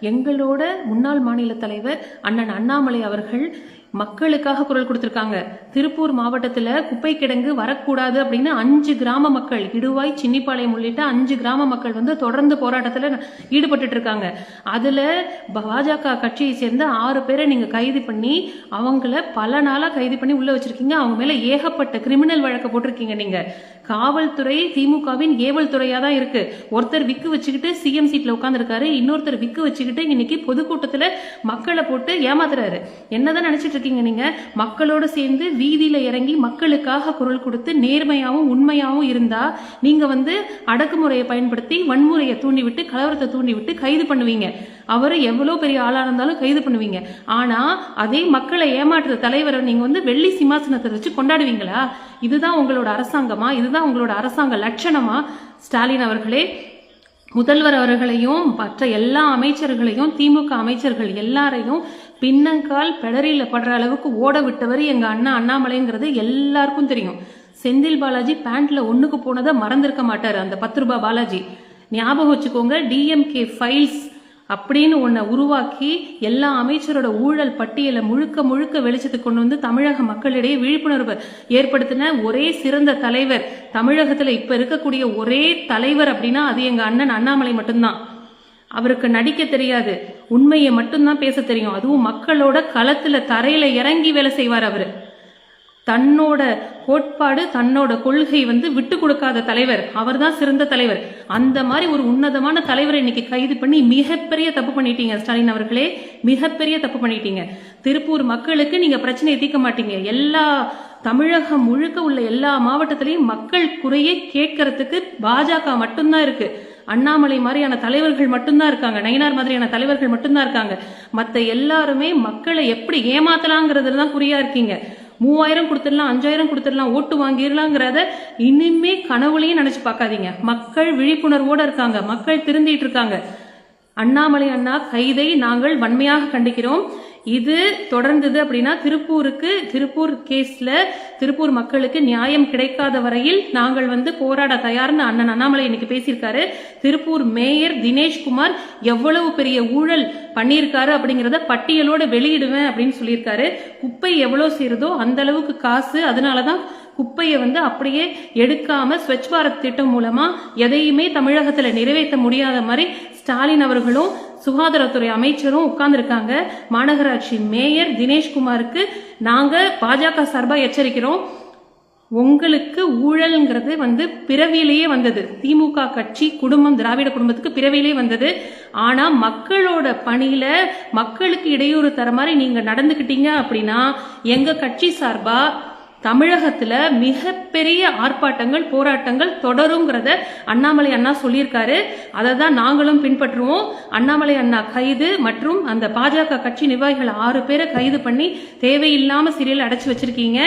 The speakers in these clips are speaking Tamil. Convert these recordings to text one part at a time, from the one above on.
எங்களோட முன்னாள் மாநில தலைவர் அண்ணன் அண்ணாமலை அவர்கள் மக்களுக்காக குரல் கொடுத்துருக்காங்க. திருப்பூர் மாவட்டத்தில் குப்பை கிடங்கு வரக்கூடாது அப்படின்னு அஞ்சு கிராம மக்கள் இடுவாய் சின்னிப்பாளையம் உள்ளிட்ட அஞ்சு கிராம மக்கள் வந்து தொடர்ந்து போராட்டத்தில் ஈடுபட்டு இருக்காங்க அதில் பாஜக கட்சியை சேர்ந்த ஆறு பேரை நீங்கள் கைது பண்ணி அவங்கள பல நாளாக கைது பண்ணி உள்ளே வச்சிருக்கீங்க. அவங்க மேலே ஏகப்பட்ட கிரிமினல் வழக்கு போட்டிருக்கீங்க நீங்கள் காவல்துறை திமுகவின் ஏவல் துறையா தான் இருக்கு. ஒருத்தர் விக்கு வச்சுக்கிட்டு சிஎம் சீட்ல உட்காந்துருக்காரு இன்னொருத்தர் விக்கு வச்சுக்கிட்டு இன்னைக்கு பொதுக்கூட்டத்துல மக்களை போட்டு ஏமாத்துறாரு. என்னதான் நினைச்சிட்டு இருக்கீங்க நீங்க? மக்களோட சேர்ந்து வீதியில இறங்கி மக்களுக்காக குரல் கொடுத்து நேர்மையாவும் உண்மையாவும் இருந்தா நீங்க வந்து அடக்குமுறையை பயன்படுத்தி வன்முறையை தூண்டிவிட்டு கலவரத்தை தூண்டிவிட்டு கைது பண்ணுவீங்க. அவர் எவ்வளோ பெரிய ஆளாக இருந்தாலும் கைது பண்ணுவீங்க. ஆனால் அதே மக்களை ஏமாற்றுற தலைவரை நீங்கள் வந்து வெள்ளி சிம்மாசனத்தை வச்சு கொண்டாடுவீங்களா? இதுதான் உங்களோட அரசாங்கமா? இதுதான் உங்களோட அரசாங்க லட்சணமா? ஸ்டாலின் அவர்களே முதல்வர் அவர்களையும் மற்ற எல்லா அமைச்சர்களையும் திமுக அமைச்சர்கள் எல்லாரையும் பின்னங்கால் பெடரியில் படுற அளவுக்கு ஓட விட்டவர் எங்க அண்ணா அண்ணாமலைங்கிறது எல்லாருக்கும் தெரியும். செந்தில் பாலாஜி பேண்ட்ல ஒண்ணுக்கு போனதை மறந்திருக்க மாட்டார் அந்த பத்து ரூபாய் பாலாஜி. ஞாபகம் வச்சுக்கோங்க டிஎம்கே ஃபைல்ஸ் அப்படின்னு உன்னை உருவாக்கி எல்லா அமைச்சரோட ஊழல் பட்டியலை முழுக்க முழுக்க வெளிச்சத்துக்கு கொண்டு வந்து தமிழக மக்களிடையே விழிப்புணர்வு ஏற்படுத்தின ஒரே சிறந்த தலைவர். தமிழகத்துல இப்ப இருக்கக்கூடிய ஒரே தலைவர் அப்படின்னா அது எங்க அண்ணன் அண்ணாமலை மட்டும்தான். அவருக்கு நடிக்க தெரியாது. உண்மையை மட்டும்தான் பேச தெரியும். அதுவும் மக்களோட களத்துல தரையில இறங்கி வேலை செய்வார் அவரு. தன்னோட கோட்பாடு தன்னோட கொள்கை வந்து விட்டு கொடுக்காத தலைவர். அவர்தான் சிறந்த தலைவர். அந்த மாதிரி ஒரு உன்னதமான தலைவரை இன்னைக்கு கைது பண்ணி மிகப்பெரிய தப்பு பண்ணிட்டீங்க ஸ்டாலின் அவர்களே. மிகப்பெரிய தப்பு பண்ணிட்டீங்க. திருப்பூர் மக்களுக்கு நீங்க பிரச்சனையை தீர்க்க மாட்டீங்க. எல்லா தமிழகம் முழுக்க உள்ள எல்லா மாவட்டத்திலையும் மக்கள் குறையை கேட்கறதுக்கு பாஜக மட்டும்தான் இருக்கு. அண்ணாமலை மாதிரியான தலைவர்கள் மட்டும்தான் இருக்காங்க. நயினார் மாதிரியான தலைவர்கள் மட்டும்தான் இருக்காங்க. மற்ற எல்லாருமே மக்களை எப்படி ஏமாத்தலாங்கிறதுல தான் குறியா இருக்கீங்க. மூவாயிரம் கொடுத்துடலாம் அஞ்சாயிரம் கொடுத்துடலாம் ஓட்டு வாங்கிடலாங்கிறத இனிமே கனவுலையும் நினைச்சு பார்க்காதீங்க. மக்கள் விழிப்புணர்வோடு இருக்காங்க மக்கள் திருந்திட்டு இருக்காங்க. அண்ணாமலை அண்ணா கைதை நாங்கள் வன்மையாக கண்டிக்கிறோம். இது தொடர்ந்தது அப்படின்னா திருப்பூருக்கு திருப்பூர் கேஸ்ல திருப்பூர் மக்களுக்கு நியாயம் கிடைக்காத வரையில் நாங்கள் வந்து போராட தயார்னு அண்ணன் அண்ணாமலை இன்னைக்கு பேசியிருக்காரு. திருப்பூர் மேயர் தினேஷ்குமார் எவ்வளவு பெரிய ஊழல் பண்ணியிருக்காரு அப்படிங்கிறத பட்டியலோடு வெளியிடுவேன் அப்படின்னு சொல்லியிருக்காரு. குப்பை எவ்வளோ சேருதோ அந்த அளவுக்கு காசு. அதனால தான் குப்பையை வந்து அப்படியே எடுக்காம ஸ்வச் பாரத் திட்டம் மூலமா எதையுமே தமிழகத்துல நிறைவேற்ற முடியாத மாதிரி ஸ்டாலின் அவர்களும் சுகாதாரத்துறை அமைச்சரும் உட்கார்ந்துருக்காங்க. மாநகராட்சி மேயர் தினேஷ்குமாருக்கு நாங்கள் பாஜக சார்பாக எச்சரிக்கிறோம். உங்களுக்கு ஊழல்ங்கிறது வந்து பிறவியிலேயே வந்தது. திமுக கட்சி குடும்பம் திராவிட குடும்பத்துக்கு பிறவியிலேயே வந்தது. ஆனால் மக்களோட பணியில் மக்களுக்கு இடையூறு தர மாதிரி நீங்கள் நடந்துக்கிட்டீங்க அப்படின்னா எங்கள் கட்சி சார்பாக தமிழகத்துல மிகப்பெரிய ஆர்ப்பாட்டங்கள் போராட்டங்கள் தொடருங்கிறத அண்ணாமலை அண்ணா சொல்லியிருக்காரு. அதை தான் நாங்களும் பின்பற்றுவோம். அண்ணாமலை அண்ணா கைது மற்றும் அந்த பாஜக கட்சி நிர்வாகிகள் ஆறு பேரை கைது பண்ணி தேவையில்லாம சிறையில் அடைச்சி வச்சிருக்கீங்க.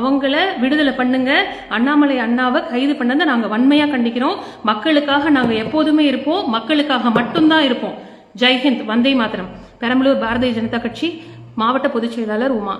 அவங்கள விடுதலை பண்ணுங்க. அண்ணாமலை அண்ணாவை கைது பண்ணதை நாங்க வன்மையா கண்டிக்கிறோம். மக்களுக்காக நாங்க எப்போதுமே இருப்போம். மக்களுக்காக மட்டும்தான் இருப்போம். ஜெய்ஹிந்த் வந்தே மாத்திரம் பெரம்பலூர் பாரதிய ஜனதா கட்சி மாவட்ட பொதுச் செயலாளர் உமா.